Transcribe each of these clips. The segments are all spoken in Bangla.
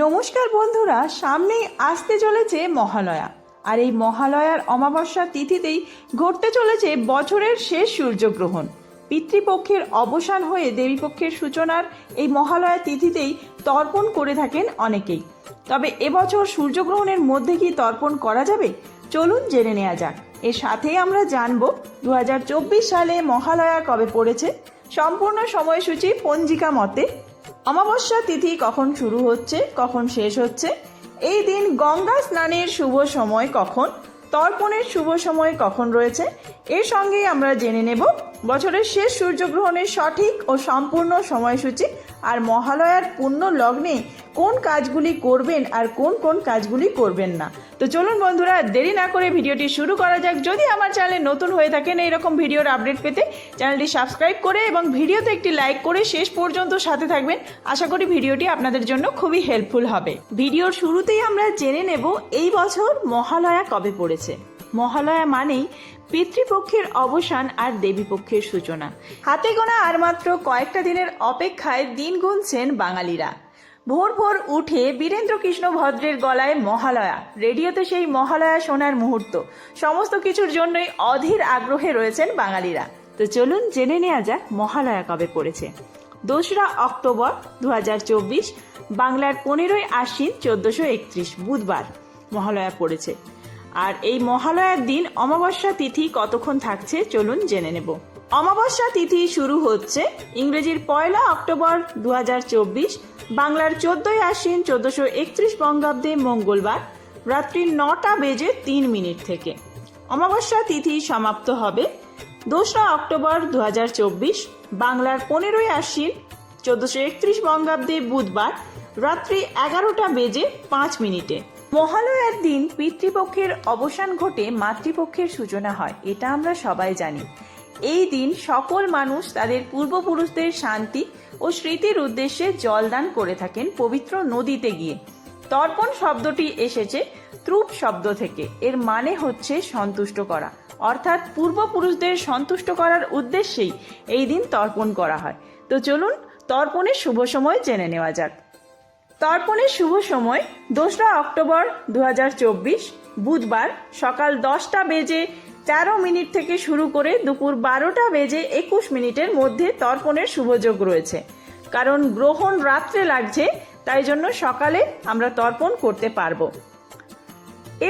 নমস্কার বন্ধুরা, সামনেই আসতে চলেছে মহালয়া। আর এই মহালয়ার অমাবস্যা তিথিতেই ঘটতে চলেছে বছরের শেষ সূর্যগ্রহণ। পিতৃপক্ষের অবসান হয়ে দেবীপক্ষের সূচনার এই মহালয়া তিথিতেই তর্পণ করে থাকেন অনেকেই। তবে এবছর সূর্যগ্রহণের মধ্যে কি তর্পণ করা যাবে? চলুন জেনে নেওয়া যাক। এর সাথেই আমরা জানব দু হাজার চব্বিশ সালে মহালয়া কবে পড়েছে। সম্পূর্ণ সময়সূচি পঞ্জিকা মতে অমাবস্যা তিথি কখন শুরু হচ্ছে, কখন শেষ হচ্ছে? এই দিন গঙ্গা স্নানের শুভ সময় কখন? তর্পণের শুভ সময় কখন রয়েছে? এর সঙ্গেই আমরা জেনে নেব বছরের শেষ সূর্যগ্রহণের সঠিক ও সম্পূর্ণ সময়সূচি আর মহালয়ার পূর্ণ লগ্নে কোন কাজগুলি করবেন আর কোন কোন কাজগুলি করবেন না। তো চলুন বন্ধুরা, দেরি না করে ভিডিওটি শুরু করা যাক। যদি আমার চ্যানেলে নতুন হয়ে থাকেন এইরকম ভিডিওর আপডেট পেতে চ্যানেলটি সাবস্ক্রাইব করে এবং ভিডিওতে একটি লাইক করে শেষ পর্যন্ত সাথে থাকবেন। আশা করি ভিডিওটি আপনাদের জন্য খুবই হেল্পফুল হবে। ভিডিওর শুরুতেই আমরা জেনে নেব, এই বছর মহালয়া কবে পড়েছে। মহালয়া মানেই পিতৃপক্ষের অবসান আর দেবীপক্ষের সূচনা। হাতে গোনা আর মাত্র কয়েকটা দিনের অপেক্ষায় দিন গুনছেন বাঙালিরা। ভোর ভোর উঠে বীরেন্দ্র কৃষ্ণ ভদ্রের গলায় মহালয়া। রেডিওতে সেই মহালয়া শোনার মুহূর্ত। সমস্ত কিছুর জন্যই অধীর আগ্রহে রয়েছেন বাঙালিরা। তো চলুন জেনে নেওয়া যাক মহালয়া কবে পড়েছে। দোসরা অক্টোবর দু হাজার চব্বিশ, বাংলার পনেরোই আশ্বিন চোদ্দশো একত্রিশ, বুধবার মহালয়া পড়েছে। আর এই মহালয়ার দিন অমাবস্যা তিথি কতক্ষণ থাকছে চলুন জেনে নেব। অমাবস্যা তিথি শুরু হচ্ছে ইংরেজির পয়লা অক্টোবর দু হাজার চব্বিশ, বাংলার চোদ্দই আশ্বিন চোদ্দশো একত্রিশ বঙ্গাব্দে মঙ্গলবার, রাত্রি নটা বেজে তিন মিনিট থেকে। অমাবস্যা তিথি সমাপ্ত হবে দোসরা অক্টোবর দু হাজার চব্বিশ, বাংলার পনেরোই আশ্বিন চোদ্দশো একত্রিশ বঙ্গাব্দে বুধবার, রাত্রি এগারোটা বেজে পাঁচ মিনিটে। মহালয়ার দিন পিতৃপক্ষের অবসান ঘটে মাতৃপক্ষের সূচনা হয়, এটা আমরা সবাই জানি। এই দিন সকল মানুষ তাদের পূর্বপুরুষদের শান্তি ও স্মৃতির উদ্দেশ্যে জলদান করে থাকেন পবিত্র নদীতে গিয়ে। তর্পণ শব্দটি এসেছে ত্রুপ শব্দ থেকে, এর মানে হচ্ছে সন্তুষ্ট করা। অর্থাৎ পূর্বপুরুষদের সন্তুষ্ট করার উদ্দেশ্যেই এই দিন তর্পণ করা হয়। তো চলুন তর্পণের শুভ সময় জেনে নেওয়া যাক। তর্পণের শুভ সময় দোসরা অক্টোবর দু হাজার চব্বিশ, বুধবার সকাল দশটা বেজে তেরো মিনিট থেকে শুরু করে দুপুর বারোটা বেজে একুশ মিনিটের মধ্যে তর্পণের শুভযোগ রয়েছে। কারণ গ্রহণ রাত্রে লাগছে, তাই জন্য সকালে আমরা তর্পণ করতে পারব।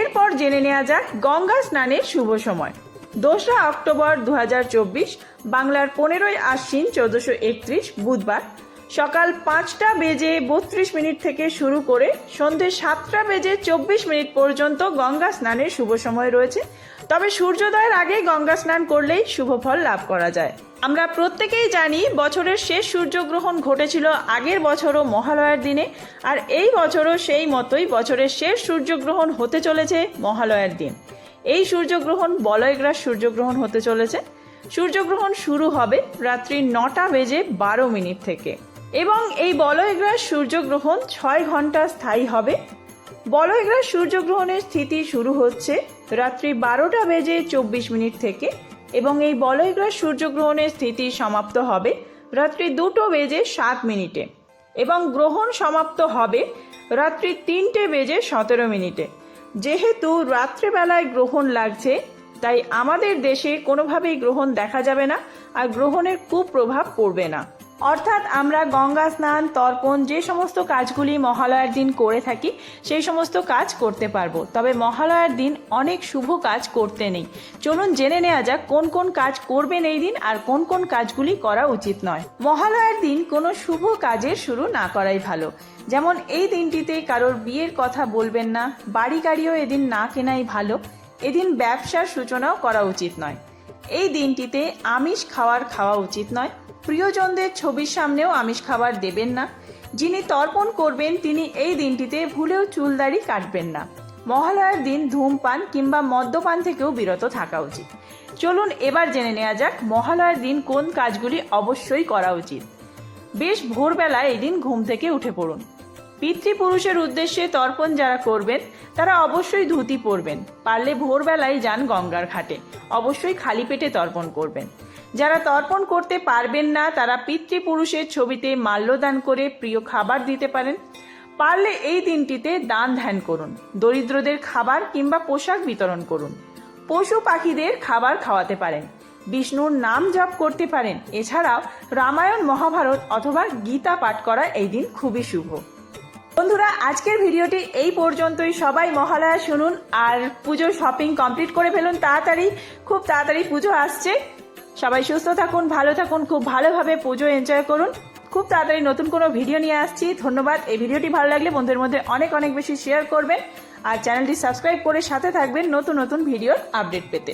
এরপর জেনে নেওয়া যাক গঙ্গা স্নানের শুভ সময়। দোসরা অক্টোবর দু হাজার চব্বিশ, বাংলার পনেরোই আশ্বিন চোদ্দশো একত্রিশ, বুধবার সকাল পাঁচটা বেজে বত্রিশ মিনিট থেকে শুরু করে সন্ধে সাতটা বেজে চব্বিশ মিনিট পর্যন্ত গঙ্গা স্নানের শুভ সময় রয়েছে। তবে সূর্যোদয়ের আগে গঙ্গা স্নান করলেই শুভ ফল লাভ করা যায়। আমরা প্রত্যেকেই জানি বছরের শেষ সূর্যগ্রহণ ঘটেছিল আগের বছরও মহালয়ার দিনে, আর এই বছরও সেই মতোই বছরের শেষ সূর্যগ্রহণ হতে চলেছে মহালয়ার দিন। এই সূর্যগ্রহণ বলয়গ্রাস সূর্যগ্রহণ হতে চলেছে। সূর্যগ্রহণ শুরু হবে রাত্রি নটা বেজে বারো মিনিট থেকে। এবং এই বলয়গ্রাস সূর্যগ্রহণ ছয় ঘণ্টা স্থায়ী হবে। বলয়গ্রাস সূর্যগ্রহণের স্থিতি শুরু হচ্ছে রাত্রি বারোটা বেজে চব্বিশ মিনিট থেকে এবং এই বলয়গ্রাস সূর্যগ্রহণের স্থিতি সমাপ্ত হবে রাত্রি দুটো বেজে সাত মিনিটে এবং গ্রহণ সমাপ্ত হবে রাত্রি তিনটে বেজে সতেরো মিনিটে। যেহেতু রাত্রেবেলায় গ্রহণ লাগছে, তাই আমাদের দেশে কোনোভাবেই গ্রহণ দেখা যাবে না আর গ্রহণের কুপ্রভাব পড়বে না। অর্থাৎ আমরা গঙ্গা স্নান, তর্পণ, যে সমস্ত কাজগুলি মহালয়ার দিন করে থাকি, সেই সমস্ত কাজ করতে পারব। তবে মহালয়ার দিন অনেক শুভ কাজ করতে নেই। চলুন জেনে নেওয়া যাক কোন কোন কাজ করবেন এই দিন আর কোন কোন কাজগুলি করা উচিত নয়। মহালয়ার দিন কোনো শুভ কাজের শুরু না করাই ভালো। যেমন এই দিনটিতে কারোর বিয়ের কথা বলবেন না, বাড়ি গাড়িও এদিন না কেনাই ভালো। এদিন ব্যবসার সূচনাও করা উচিত নয়। এই দিনটিতে আমিষ খাওয়ার খাওয়া উচিত নয়। প্রিয়জনদের ছবির সামনেও আমিষ খাবার দেবেন না। যিনি তর্পণ করবেন, তিনি এই দিনটিতে ভুলেও চুলদাড়ি কাটবেন না। মহালয়ার দিন ধূমপান কিংবা মদ্যপান থেকেও বিরত থাকা উচিত। চলুন এবার জেনে নেওয়া যাক, মহালয়ার দিন কোন কাজগুলি অবশ্যই করা উচিত। বেশ ভোরবেলা এই দিন ঘুম থেকে উঠে পড়ুন। পিতৃপুরুষের উদ্দেশ্যে তর্পণ যারা করবেন, তারা অবশ্যই ধুতি পরবেন। পারলে ভোরবেলায় যান গঙ্গার ঘাটে। অবশ্যই খালি পেটে তর্পণ করবেন। যারা তর্পণ করতে পারবেন না, তারা পিতৃপুরুষের ছবিতে মাল্যদান করে প্রিয় খাবার দিতে পারেন। পারলে এই দিনটিতে দান ধ্যান করুন, দরিদ্রদের খাবার কিংবা পোশাক বিতরণ করুন। পশু পাখিদের খাবার খাওয়াতে পারেন, বিষ্ণুর নাম জপ করতে পারেন। এছাড়াও রামায়ণ, মহাভারত অথবা গীতা পাঠ করা এই দিন খুবই শুভ। বন্ধুরা, আজকের ভিডিওটি এই পর্যন্তই। সবাই মহালয়া শুনুন আর পুজো শপিং কমপ্লিট করে ফেলুন তাড়াতাড়ি। খুব তাড়াতাড়ি পুজো আসছে। সবাই সুস্থ থাকুন, ভালো থাকুন, খুব ভালোভাবে পুজো এনজয় করুন। খুব তাড়াতাড়ি নতুন কোনো ভিডিও নিয়ে আসছি। ধন্যবাদ। এই ভিডিওটি ভালো লাগলে বন্ধুদের মধ্যে অনেক অনেক বেশি শেয়ার করবেন। আর চ্যানেলটি সাবস্ক্রাইব করে সাথে থাকবেন নতুন নতুন ভিডিওর আপডেট পেতে।